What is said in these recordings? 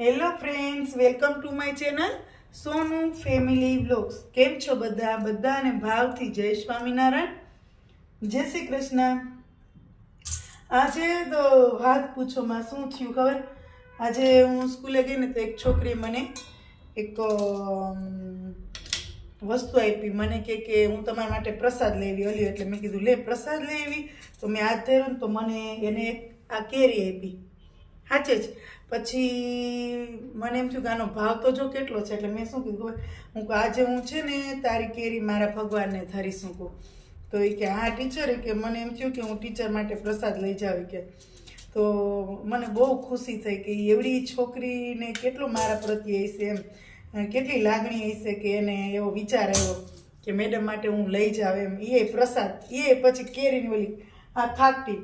Hello friends welcome to my channel Sonu family vlogs કેમ છો બધા? બધાને ભાવથી જય સ્વામિનારાયણ. જય શ્રી કૃષ્ણ. આજે તો વાત પૂછોમાં શું થયું ખબર? આજે હું સ્કૂલે ગઈ ને તો એક છોકરી મને એક વસ્તુ આપી. મને કે કે હું તમારા માટે પ્રસાદ લેવી. ઓલી એટલે મેં કીધું, લે, પ્રસાદ લેવી. તો મેં હાથ ધર્યો ને તો મને એને આ કેરી આપી. સાચે જ. પછી મને એમ થયું કે આનો ભાવ તો જો કેટલો છે, એટલે મેં શું કીધું? હું કહું, આજે હું છે ને તારી કેરી મારા ભગવાનને ધરીશું કહું. તો એ કે, હા, ટીચરે, કે મને એમ થયું કે હું ટીચર માટે પ્રસાદ લઈ જાઉં કે. તો મને બહુ ખુશી થઈ કે એવડી છોકરીને કેટલું મારા પ્રત્યે હશે એમ કેટલી લાગણી હશે કે એને એવો વિચાર આવ્યો કે મેડમ માટે હું લઈ જાવ એમ. એ પ્રસાદ એ પછી કેરીની ઓલી, આ ખાકટી.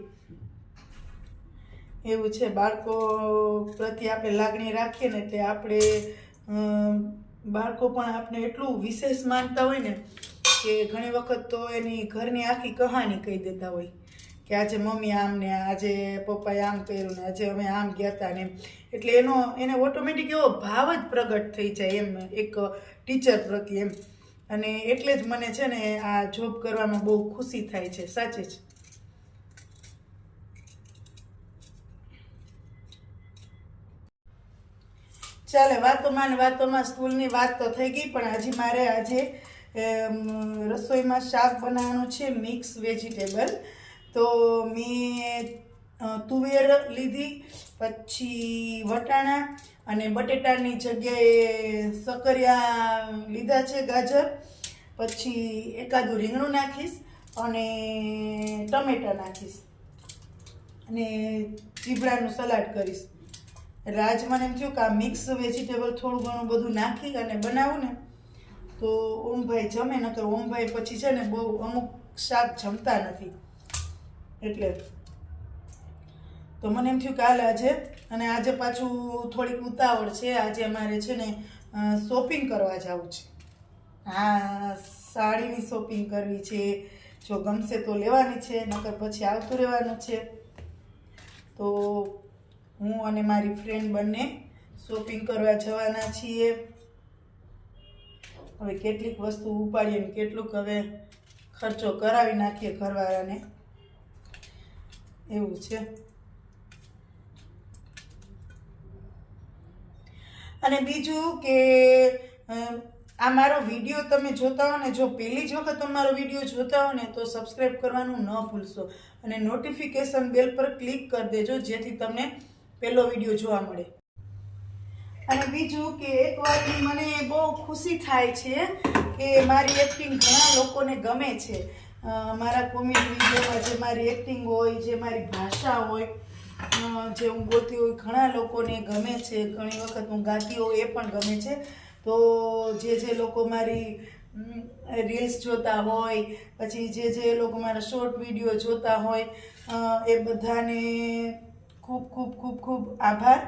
એવું છે, બાળકો પ્રત્યે આપણે લાગણી રાખીએ ને એટલે આપણે બાળકો પણ આપણે એટલું વિશેષ માનતા હોય ને કે ઘણી વખત તો એની ઘરની આખી કહાની કહી દેતા હોય કે આજે મમ્મી આમ ને આજે પપ્પાએ આમ કર્યું ને આજે અમે આમ ગયા હતા ને એટલે એનો, એને ઓટોમેટિક એવો ભાવ જ પ્રગટ થઈ જાય એમ, એક ટીચર પ્રત્યે એમ. અને એટલે જ મને છે ને આ જોબ કરવામાં બહુ ખુશી થાય છે, સાચે જ. ચાલે, વાતોમાં ને વાતોમાં સ્કૂલની વાત તો થઈ ગઈ, પણ હજી મારે આજે રસોઈમાં શાક બનાવવાનું છે, મિક્સ વેજીટેબલ. તો મેં તુવેર લીધી, પછી વટાણા અને બટેટાની જગ્યાએ સકરિયા લીધા છે ગાજર, પછી એકાદું રીંગણું નાખીશ અને ટમેટા નાખીશ. અને ચીબડાનું સલાડ કરીશ. એટલે આજ મને એમ થયું કે આ મિક્સ વેજીટેબલ થોડું ઘણું બધું નાખી અને બનાવું ને, તો ઓમભાઈ જમે, નકર ઓમભાઈ પછી છે ને બહુ અમુક શાક જમતા નથી. એટલે તો મને એમ થયું કે હાલ આજે, અને આજે પાછું થોડીક ઉતાવળ છે, આજે અમારે છે ને શોપિંગ કરવા જવું છે. હા સાડીની શોપિંગ કરવી છે, જો ગમશે તો લેવાની છે, નકર પછી આવતું રહેવાનું છે. તો હું અને મારી ફ્રેન્ડ બંને શોપિંગ કરવા જવાના છીએ. હવે કેટલીક વસ્તુ ઉપાડીએ ને કેટલુંક હવે ખર્ચો કરાવી નાખીએ ઘરવાળાને. એવું છે. અને બીજું કે આ મારો વીડિયો તમે જોતા હો ને, જો પહેલી જ વખત તમારો વીડિયો જોતા હો ને, તો સબસ્ક્રાઈબ કરવાનું ન ભૂલશો. અને નોટિફિકેશન બેલ પર ક્લિક કરી દેજો, જેથી તમને પહેલો વીડિયો જોવા મળે. અને બીજું કે એક વાતની મને બહુ ખુશી થાય છે કે મારી એક્ટિંગ ઘણા લોકોને ગમે છે. મારા કોમેડી વિડીયોમાં જે મારી એક્ટિંગ હોય, જે મારી ભાષા હોય જે હું બોલતી હોય, ઘણા લોકોને ગમે છે. ઘણી વખત હું ગાતી હોઉં, એ પણ ગમે છે. તો જે જે લોકો મારી રીલ્સ જોતા હોય, પછી જે જે લોકો મારા શોર્ટ વીડિયો જોતા હોય એ બધાને ખૂબ ખૂબ ખૂબ ખૂબ આભાર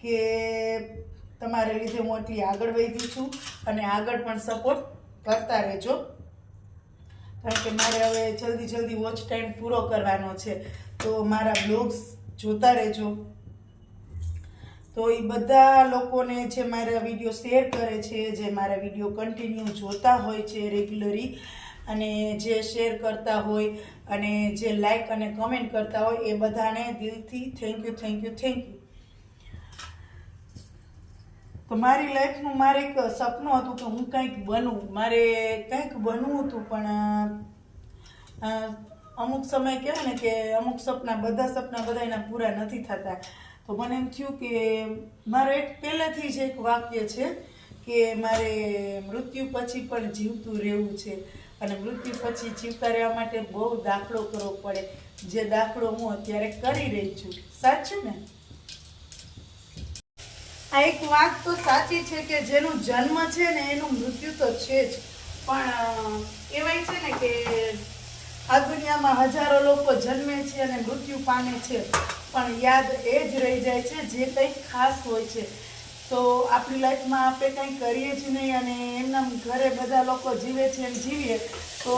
કે તમારા લીધે હું એટલી આગળ વધી છું અને આગળ પણ સપોર્ટ કરતા રહેજો. કારણ કે મારે હવે જલ્દી જલ્દી વોચ ટાઈમ પૂરો કરવાનો છે. તો મારા બ્લોગ્સ જોતા રહેજો. તો એ બધા લોકોને જે મારા વીડિયો શેર કરે છે, જે મારા વીડિયો કન્ટિન્યુ જોતા હોય છે રેગ્યુલરી અને જે શેર કરતા હોય અને જે લાઈક અને કમેન્ટ કરતા હોય, એ બધાને દિલથી thank you thank you thank you તો મારી લાઈફનું મારે એક સપનું હતું કે હું કંઈક બનું મારે કંઈક બનવું હતું, પણ અમુક સમય કહેવાય ને કે અમુક સપના, બધા સપના બધાયના પૂરા નથી થતા. તો મને એમ થયું કે મારો એક પહેલેથી જ એક વાક્ય છે કે મારે મૃત્યુ પછી પણ જીવતું રહેવું છે. અને મૃત્યુ પછી જીવતા રહેવા માટે બહુ દાખલો કરવો પડે. જે દાખલો હું અત્યારે કરી રહી છું. સાચું ને? આ એક વાત તો સાચી છે કે જેનું જન્મ છે ને એનું મૃત્યુ તો છે જ. પણ એવાય છે ને કે આ દુનિયામાં હજારો લોકો જન્મે છે અને મૃત્યુ પામે છે. પણ યાદ એ જ રહી જાય છે જે કંઈક ખાસ હોય છે. તો આપણી લાઈફમાં આપણે કંઈ કરીએ જ નહીં અને એમના ઘરે બધા લોકો જીવે છે એમ જીવીએ. તો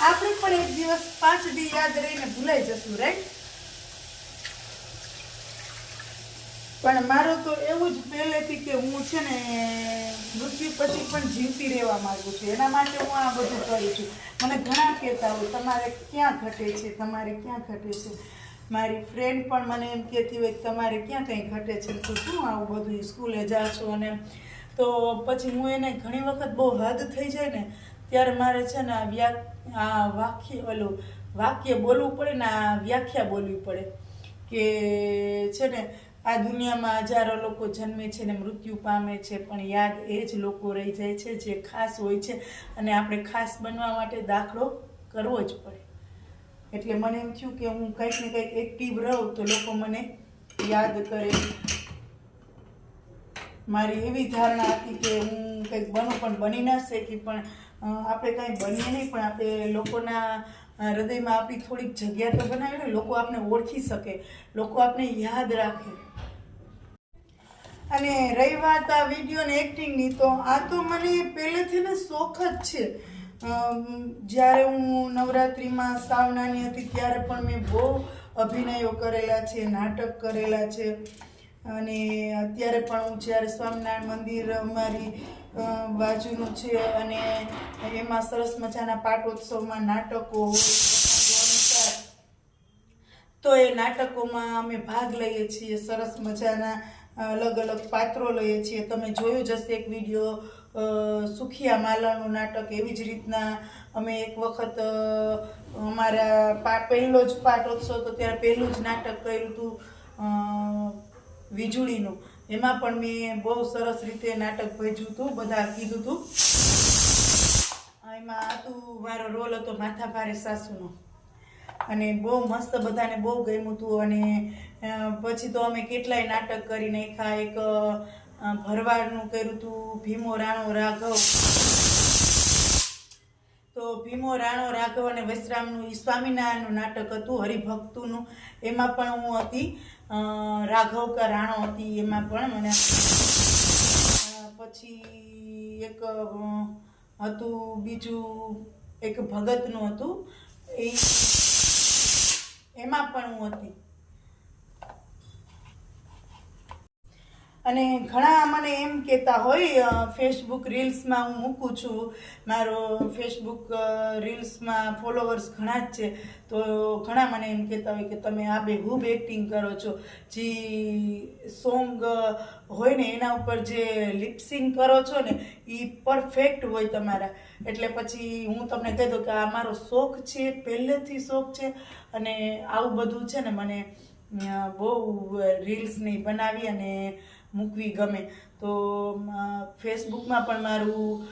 આપણે પણ એક દિવસ પાંચ દી યાદ રહીને ભૂલાઈ જશું રાઈટ પણ મારો તો એવું જ પહેલેથી કે હું છે ને મૃત્યુ પછી પણ જીવતી રહેવા માંગુ છું. એના માટે હું આ બધું કરું છું. મને ઘણા કહેતા હોય, તમારે ક્યાં ઘટે છે, તમારે ક્યાં ઘટે છે? મારી ફ્રેન્ડ પણ મને એમ કહેતી હોય કે તમારે ક્યાં કંઈ ઘટે છે? તો શું આવું બધું સ્કૂલે જાઓ છો અને તો પછી હું એને ઘણી વખત બહુ હદ થઈ જાય ને, ત્યારે મારે છે ને આ વ્યા, આ વાક્ય, ઓલું વાક્ય બોલવું પડે ને આ વ્યાખ્યા બોલવી પડે કે છે ને આ દુનિયામાં હજારો લોકો જન્મે છે ને મૃત્યુ પામે છે, પણ યાદ એ જ લોકો રહી જાય છે જે ખાસ હોય છે અને આપણે ખાસ બનવા માટે દાખલો કરવો જ પડે. એટલે મને એમ થયું કે હું કંઈક ને કંઈક એક્ટિવ રહું તો લોકો મને યાદ કરે. મારી એવી ધારણા હતી કે હું કંઈક બનું, પણ બની ના શકી. પણ આપણે કાંઈ બનીએ નહીં, પણ આપણે લોકોના હૃદયમાં આપણી થોડીક જગ્યા તો બનાવી ને લોકો આપણે ઓળખી શકે, લોકો આપણે યાદ રાખે. અને રહી વાત આ વીડિયો ને એક્ટિંગની તો આ તો મને પહેલેથી ને શોખ જ છે. જ્યારે હું નવરાત્રિમાં સાવ નાની હતી ત્યારે પણ મેં બહુ અભિનયો કરેલા છે, નાટક કરેલા છે. અને અત્યારે પણ હું જ્યારે સ્વામિનારાયણ મંદિર અમારી બાજુનું છે અને એમાં સરસ મજાના પાટોત્સવમાં નાટકો તો એ નાટકોમાં અમે ભાગ લઈએ છીએ, સરસ મજાના અલગ અલગ પાત્રો લઈએ છીએ. તમે જોયું જ હશે એક વીડિયો સુખિયા માલાનું નાટક એવી જ રીતના અમે એક વખત અમારા પાઠ પહેલો જ પાટોત્સવ તો ત્યારે પહેલું જ નાટક કર્યું હતું વીજળીનું. એમાં પણ મેં બહુ સરસ રીતે નાટક ભજ્યું હતું બધા કીધું હતું. એમાં હતું મારો રોલ હતો માથા ભારે સાસુનો. અને બહુ મસ્ત બધાને બહુ ગમ્યું હતું અને પછી તો અમે કેટલાય નાટક કરી નાખ્યા એક અ, ભરવાડનું કર્યું હતું ભીમો, રાણો, રાઘવ. તો ભીમો, રાણો, રાઘવ અને વૈશ્રામનું એ સ્વામિનારાયણનું નાટક હતું, હરિભક્તુનું. એમાં પણ હું હતી. રાઘવ કા રાણો હતી, એમાં પણ મને પછી એક હતું બીજું એક ભગતનું હતું. એ, એમાં પણ હું હતી. અને ઘણા મને એમ કહેતા હોય ફેસબુક રીલ્સમાં હું મૂકું છું. મારો ફેસબુક રીલ્સમાં ફોલોવર્સ ઘણા જ છે. તો ઘણા મને એમ કહેતા હોય કે તમે આ બે હુબ એક્ટિંગ કરો છો. જે સોંગ હોય ને એના ઉપર જે લિપસિંગ કરો છો ને એ પરફેક્ટ હોય તમારા. એટલે પછી હું તમને કહી દઉં કે આ મારો શોખ છે, પહેલેથી શોખ છે. અને આવું બધું છે ને મને બહુ રીલ્સની બનાવી અને મૂકવી ગમે. તો ફેસબુકમાં પણ મારું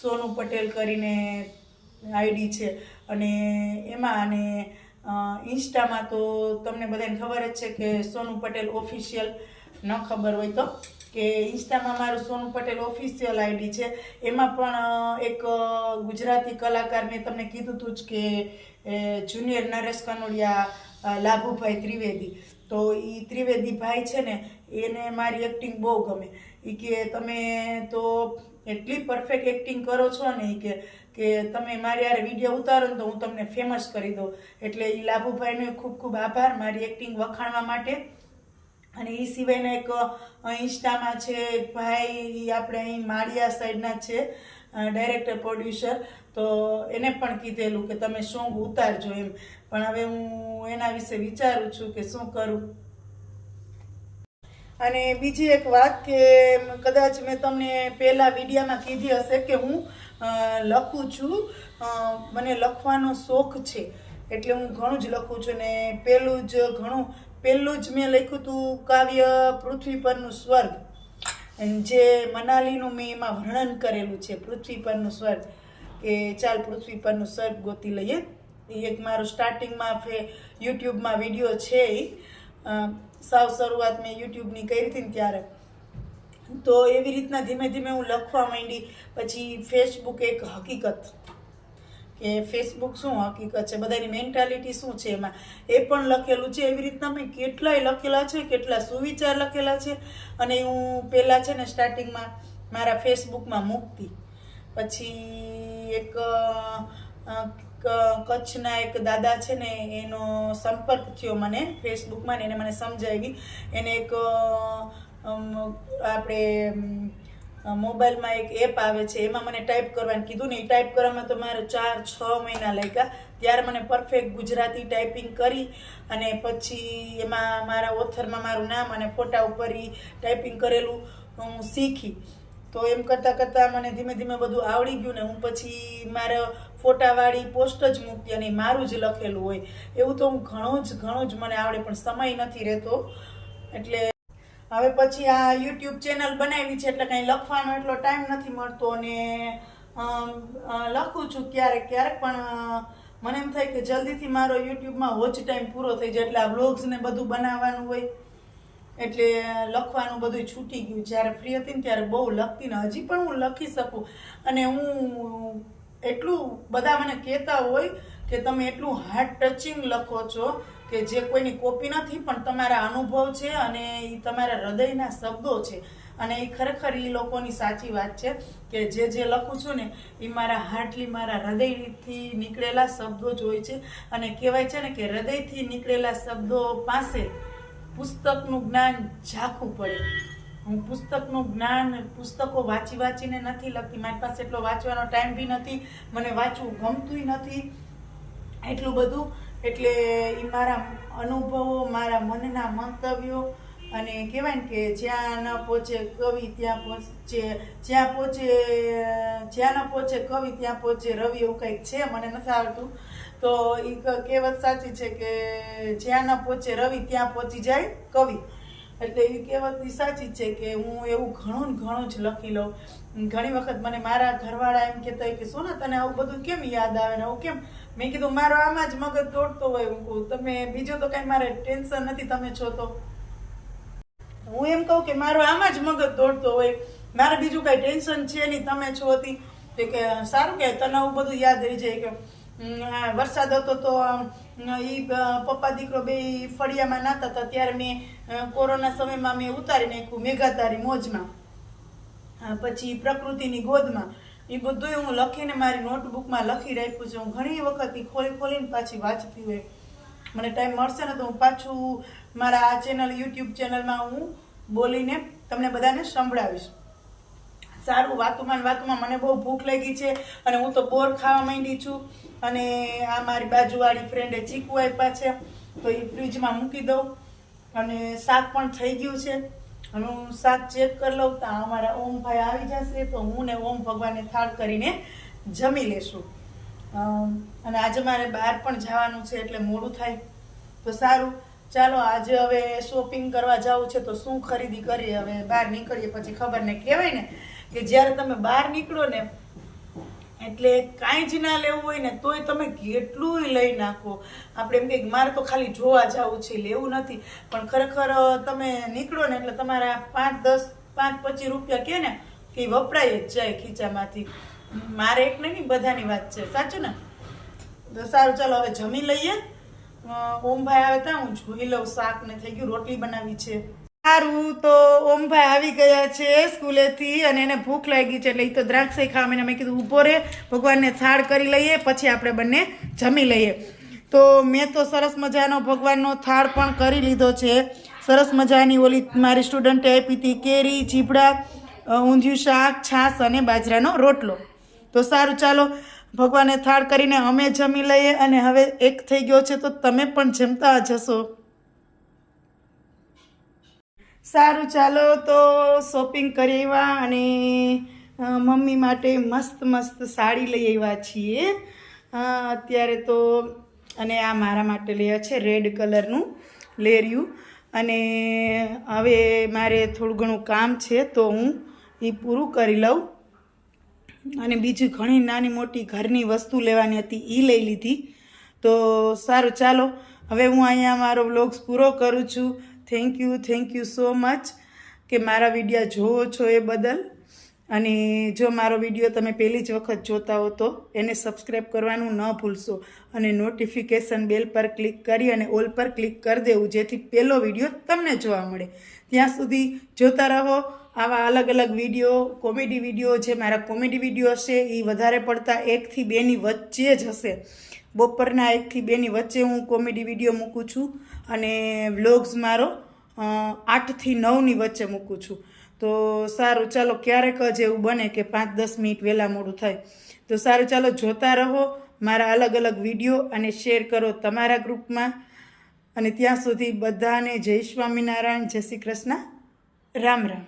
સોનુ પટેલ કરીને આઈડી છે. અને એમાં અને ઇન્સ્ટામાં તો તમને બધાને ખબર જ છે કે સોનુ પટેલ ઓફિશિયલ, ન ખબર હોય તો, કે ઇન્સ્ટામાં મારું સોનુ પટેલ ઓફિશિયલ આઈડી છે. એમાં પણ એક ગુજરાતી કલાકાર મેં તમને કીધું હતું જ કે જુનિયર નરેશ કનોડિયા લાભુભાઈ ત્રિવેદી. તો એ ત્રિવેદી ભાઈ છે ને એને મારી એક્ટિંગ બહુ ગમે. એ કે તમે તો એટલી પરફેક્ટ એક્ટિંગ કરો છો ને કે કે તમે મારી યાર વીડિયો ઉતારો ને તો હું તમને ફેમસ કરી દઉં. એટલે એ લાભુભાઈનો ખૂબ ખૂબ આભાર મારી એક્ટિંગ વખાણવા માટે. અને એ સિવાયના એક ઇન્સ્ટામાં છે ભાઈ આપણે અહીં માળિયા સાઈડના છે ડાયરેક્ટર પ્રોડ્યુસર તો એને પણ કીધેલું કે તમે સોંગ ઉતારજો એમ. પણ હવે હું એના વિશે વિચારું છું કે શું કરું? અને બીજી એક વાત કે કદાચ મેં તમને પહેલાં વિડીયામાં કીધી હશે કે હું લખું છું. મને લખવાનો શોખ છે. એટલે હું ઘણું જ લખું છું ને પહેલું જ ઘણું, પહેલું જ મેં લખ્યું હતું કાવ્ય પૃથ્વી પરનું સ્વર્ગ. જે મનાલીનું મેં એમાં વર્ણન કરેલું છે, પૃથ્વી પરનું સ્વર્ગ. કે ચાલ પૃથ્વી પરનું સ્વર્ગ ગોતી લઈએ. એ એક મારું સ્ટાર્ટિંગમાં ફે યુટ્યુબમાં વીડિયો છે સાવ શરૂઆત મેં યુટ્યુબની કરી હતી ને ત્યારે. તો એવી રીતના ધીમે ધીમે હું લખવા માંડી. પછી ફેસબુક એક હકીકત કે ફેસબુક શું હકીકત છે? બધાની મેન્ટાલિટી શું છે એમાં? એ પણ લખેલું છે. એવી રીતના મેં કેટલાય લખેલા છે, કેટલા સુવિચાર લખેલા છે. અને હું પહેલાં છે ને સ્ટાર્ટિંગમાં મારા ફેસબુકમાં મૂકતી. પછી એક કચ્છના એક દાદા છે ને, એનો સંપર્ક થયો મને ફેસબુકમાં ને એને મને સમજાવી. એને એક આપણે મોબાઈલમાં એક એપ આવે છે, એમાં મને ટાઈપ કરવાનું કીધું ને, એ ટાઈપ કરવામાં તો મારે ચાર, છ મહિના લાગ્યા. ત્યારે મને પરફેક્ટ ગુજરાતી ટાઈપિંગ કરી અને પછી એમાં મારા ઓથરમાં મારું નામ અને ફોટા ઉપર ટાઈપિંગ કરેલું હું શીખી. તો એમ કરતાં કરતાં મને ધીમે ધીમે બધું આવડી ગયું ને હું પછી મારે ફોટાવાળી પોસ્ટ જ મૂકતી અને મારું જ લખેલું હોય. એવું તો હું ઘણો જ ઘણો જ મને આવડે, પણ સમય નથી રહેતો. એટલે હવે પછી આ યુટ્યુબ ચેનલ બનાવી છે, એટલે કંઈ લખવાનો એટલો ટાઈમ નથી મળતો અને લખું છું ક્યારેક ક્યારેક, પણ મને એમ થાય કે જલ્દીથી મારો યુટ્યુબમાં વોચ ટાઈમ પૂરો થઈ જાય, એટલે આ વ્લોગ્સને બધું બનાવવાનું હોય. એટલે લખવાનું બધું છૂટી ગયું. જ્યારે ફ્રી હતી ને ત્યારે બહુ લખતી ને હજી પણ હું લખી શકું. અને હું એટલું બધા મને કહેતા હોય કે તમે એટલું હાર્ટ ટચિંગ લખો છો કે જે કોઈની કોપી નથી, પણ તમારા અનુભવ છે અને એ તમારા હૃદયના શબ્દો છે. અને એ ખરેખર એ લોકોની સાચી વાત છે કે જે જે લખું છું ને એ મારા હાર્ટલી મારા હૃદયથી નીકળેલા શબ્દો જ હોય છે. અને કહેવાય છે ને કે હૃદયથી નીકળેલા શબ્દો પાસે પુસ્તકનું જ્ઞાન ઝાંખું પડે. હું પુસ્તકનું જ્ઞાન, પુસ્તકો વાંચી વાંચીને નથી લખતી. મારી પાસે એટલો વાંચવાનો ટાઈમ બી નથી, મને વાંચવું ગમતુંય નથી. એટલું બધું. એટલે એ મારા અનુભવો, મારા મનના મંતવ્યો અને કહેવાય ને કે જ્યાં ન પહોંચે કવિ, ત્યાં પહોંચે, જ્યાં પહોંચે, જ્યાં ન પહોંચે કવિ, ત્યાં પહોંચે રવિ એવું કંઈક છે, મને નથી આવડતું. તો એ કહેવત સાચી છે કે જ્યાં ન પહોંચે રવિ, ત્યાં પહોંચી જાય કવિ. એટલે એ કહેવત સાચી છે કે હું એવું ઘણું ઘણું જ લખી લઉં. ઘણી વખત મને મારા ઘરવાળા એમ કહેતા હોય કે, સોના, તને આવું બધું કેમ યાદ આવે ને આવું કેમ? મેં કીધું, મારો આમાં જ મગજ દોડતો હોય. હું કહું, તમે બીજું તો કાંઈ મારે ટેન્શન નથી, તમે છો તો. હું એમ કહું કે, મારો આમાં જ મગજ દોડતો હોય. મારે બીજું કાંઈ ટેન્શન છે નહીં, તમે છો હતી કે, સારું કે, તને આવું બધું યાદ રહી જાય કે વરસાદ હતો તો એ પપ્પા દીકરો બે ફળિયામાં નાતા હતા, ત્યારે મેં કોરોના સમયમાં મેં ઉતારી નાખ્યું મેઘાતારી મોજમાં. પછી પ્રકૃતિની ગોદમાં. એ બધું હું લખીને મારી નોટબુકમાં લખી રાખ્યું છે. હું ઘણી વખત ખોલી ખોલીને પાછી વાંચતી હોય. મને ટાઈમ મળશે ને તો હું પાછું મારા આ ચેનલ, યુટ્યુબ ચેનલમાં હું બોલીને તમને બધાને સંભળાવીશ. સારું વાતુમાં વાતુમાં મને બહુ ભૂખ લાગી છે અને હું તો બોર ખાવા માંડી છું. અને આ મારી બાજુવાળી ફ્રેન્ડે ચીકુ આપ્યા છે, તો એ ફ્રીજમાં મૂકી દઉં. અને શાક પણ થઈ ગયું છે. અને હું શાક ચેક કરી લઉં તો અમારા ઓમભાઈ આવી જશે તો હું ને ઓમ ભગવાનને થાળ કરીને જમી લેશું. અને આજે મારે બહાર પણ જવાનું છે એટલે મોડું થાય. તો સારું. ચાલો, આજે હવે શોપિંગ કરવા જવું છે તો શું ખરીદી કરીએ? હવે બહાર નીકળીએ, પછી ખબર ને કહેવાય ને. કે જ્યારે તમે બહાર નીકળો ને, એટલે કાંઈ જ ના લેવું હોય ને, તોય તમે કેટલું લઈ નાખો. આપણે એમ કે મારે તો ખાલી જોવા જવું છે, લેવું નથી. પણ ખરેખર તમે નીકળો ને, એટલે તમારા પાંચ, દસ, પાંચ, પચીસ રૂપિયા કે ને, કે વપરાય જ જાય ખીચામાંથી. મારે એક નહીં, બધાની વાત છે. સાચું ને? તો સારું, ચાલો, હવે જમી લઈએ. ઓમભાઈ આવે ત્યાં, હું જોઈ લઉં શાક ને થઈ ગયું, રોટલી બનાવી છે. સારું, તો ઓમભાઈ આવી ગયા છે સ્કૂલેથી અને એને ભૂખ લાગી છે એટલે એ તો દ્રાક્ષઈ ખાવા મેં મેં કીધું ઊભો રહે ભગવાનને થાળ કરી લઈએ, પછી આપણે બંને જમી લઈએ. તો મેં તો સરસ મજાનો ભગવાનનો થાળ પણ કરી લીધો છે. સરસ મજાની ઓલી મારી સ્ટુડન્ટે આપી હતી કેરી ચીભડા ઊંધિયું શાક, છાશ અને બાજરાનો રોટલો. તો સારું, ચાલો, ભગવાને થાળ કરીને અમે જમી લઈએ અને હવે એક થઈ ગયો છે, તો તમે પણ જમતા જશો. સારું ચાલો તો શોપિંગ કરી આવ્યા અને મમ્મી માટે મસ્ત મસ્ત સાડી લઈ આવ્યા છીએ. અત્યારે તો અને આ મારા માટે લઈ છે રેડ કલરનું લેરિયું. અને હવે મારે થોડું ઘણું કામ છે તો હું એ પૂરું કરી લઉં. અને બીજી ઘણી નાની મોટી ઘરની વસ્તુ લેવાની હતી એ લઈ લીધી. તો સારું ચાલો, હવે હું અહીંયા મારો વ્લોગ્સ પૂરો કરું છું. Thank you thank you so much કે મારા વિડીયા જોવો છો એ બદલ. અને જો મારો વીડિયો તમે પહેલી જ વખત જોતા હો તો એને સબસ્ક્રાઈબ કરવાનું ન ભૂલશો. અને નોટિફિકેશન બેલ પર ક્લિક કરી અને ઓલ પર ક્લિક કરી દેવું, જેથી પહેલો વીડિયો તમને જોવા મળે. ત્યાં સુધી જોતા રહો. આવા અલગ અલગ વીડિયો, કોમેડી વીડિયો જે મારા કોમેડી વીડિયો હશે એ વધારે પડતા એકથી બેની વચ્ચે જ હશે. બપોરના એકથી બેની વચ્ચે હું કોમેડી વીડિયો મૂકું છું અને વ્લોગ્સ મારો આઠથી નવની વચ્ચે મૂકું છું. તો સારું, ચાલો ક્યારેક જ એવું બને કે પાંચ દસ મિનિટ વહેલા મોડું થાય. તો સારું, ચાલો જોતા રહો મારા અલગ અલગ વીડિયો અને શેર કરો તમારા ગ્રુપમાં. અને ત્યાં સુધી બધાને જય સ્વામિનારાયણ, જય શ્રી કૃષ્ણ. રામ રામ.